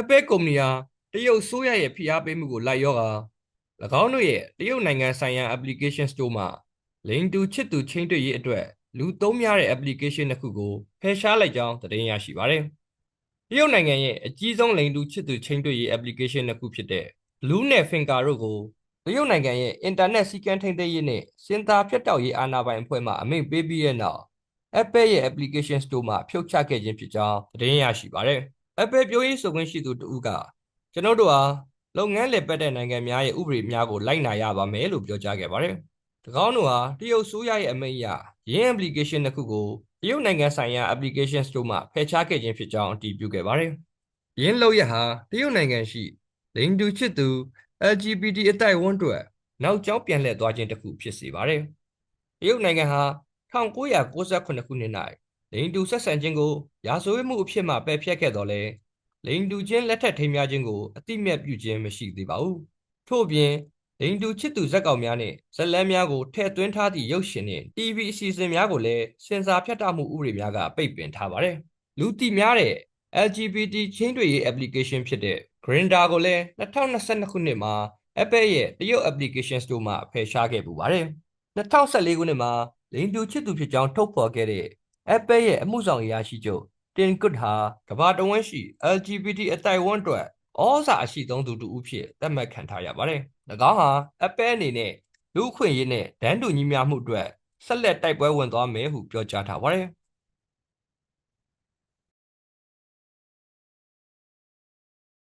Apple ကုမ္ပဏီဟာတရုတ်ဆိုးရရဲ့ဖိအားပေးမှုကိုလိုက်ရောက၎င်းတို့ရဲ့တရုတ်နိုင်ငံဆိုင်ရာ application store မှာလိန်တူချစ်သူချင်းတွေ့ရေးအတွက်လူသုံးများတဲ့ application တစ်ခုကိုဖယ်ရှားလိုက်ကြောင်းသတင်းရရှိပါတယ်။တရုတ်နိုင်ငံရဲ့အကြီးဆုံးလိန်တူချစ်သူချင်းတွေ့ရေး application တစ်ခုဖြစ်တဲ့ Blue နဲ့ Finger တို့ကိုတရုတ်နိုင်ငံရဲ့ internet စည်းကမ်းထိန်းသိမ်းရေးနဲ့စင်တာဖြတ်တောက်ရေးအာဏာပိုင်အဖွဲ့မှအမိန့်ပေးပြီးတဲ့နောက် Apple ရဲ့ application store မှာဖြုတ်ချခဲ့ခြင်းဖြစ်ကြောင်းသတင်းရရှိပါတယ်။ Apple ပြောရေးဆိုခွင့်ရှိသူတဦးကကျွန်တော်တို့ဟာလုပ်ငန်းလည်ပတ်တဲ့နိုင်ငံများရဲ့ဥပဒေများကိုလိုက်နာရပါမယ်လို့ပြောကြားခဲ့ပါတယ်။၎င်းတို့ဟာတရုတ်ဆိုးရရဲ့အမိန့်အရရင်း application တစ်ခုကိုတရုတ်နိုင်ငံဆိုင်ရာ application store မှာဖယ်ရှားခဲ့ခြင်းဖြစ်ကြောင်းအတည်ပြုခဲ့ပါတယ်။ရင်းလောက်ရဟာတရုတ်နိုင်ငံရှိလိင်တူချစ်သူ LGBT အတိုက်အဝန်းအတွက်နောက်ကျောင်းပြန်လှည့်သွားခြင်းတစ်ခုဖြစ်စေပါတယ်။တရုတ်နိုင်ငံဟာ1998ခုနှစ်၌ လိင်တူဆက်ဆံခြင်းကိုရာဇဝတ်မှုအဖြစ်မှပယ်ဖျက်ခဲ့တော်လဲလိန်တူချင်းလက်ထက်ထိမ်းများခြင်းကိုအတိမြတ်ပြုခြင်းမရှိသေးပါဘူးထို့ပြင်လိန်တူချစ်သူဇက်ကောင်များနှင့်ဇက်လန်းများကိုထည့်သွင်းထားသည့်ရုပ်ရှင်နှင့် TV အစီအစဉ်များကိုလည်းစင်စာဖြတ်တောက်မှုဥပဒေများကပိတ်ပင်ထားပါတယ်လူတီများတဲ့ LGBT ချင်းတွေရေး application ဖြစ်တဲ့ Grindr ကိုလည်း2022ခုနှစ်မှာ Apple ရဲ့တရုတ် application store မှာဖယ်ရှားခဲ့ပူပါတယ်2014ခုနှစ်မှာလိန်တူချစ်သူဖြစ်ကြောင်းထုတ်ဖော်ခဲ့တဲ့ Apple ရဲ့အမှုဆောင်အရာရှိချုပ်တင်ကွတ်ဟာကဘာတဝန်းရှိ LGBT အတိုင်ဝန်းအတွက်ဩဇာအရှိဆုံးသူတူဦးဖြစ်သတ်မှတ်ခံထားရပါတယ်။၎င်းဟာ Apple အနေနဲ့လူ့အခွင့်အရေးနဲ့ဒန်းတူညီမျှမှုအတွက်ဆက်လက်တိုက်ပွဲဝင်သွားမယ်ဟုပြောကြားထားပါတယ်။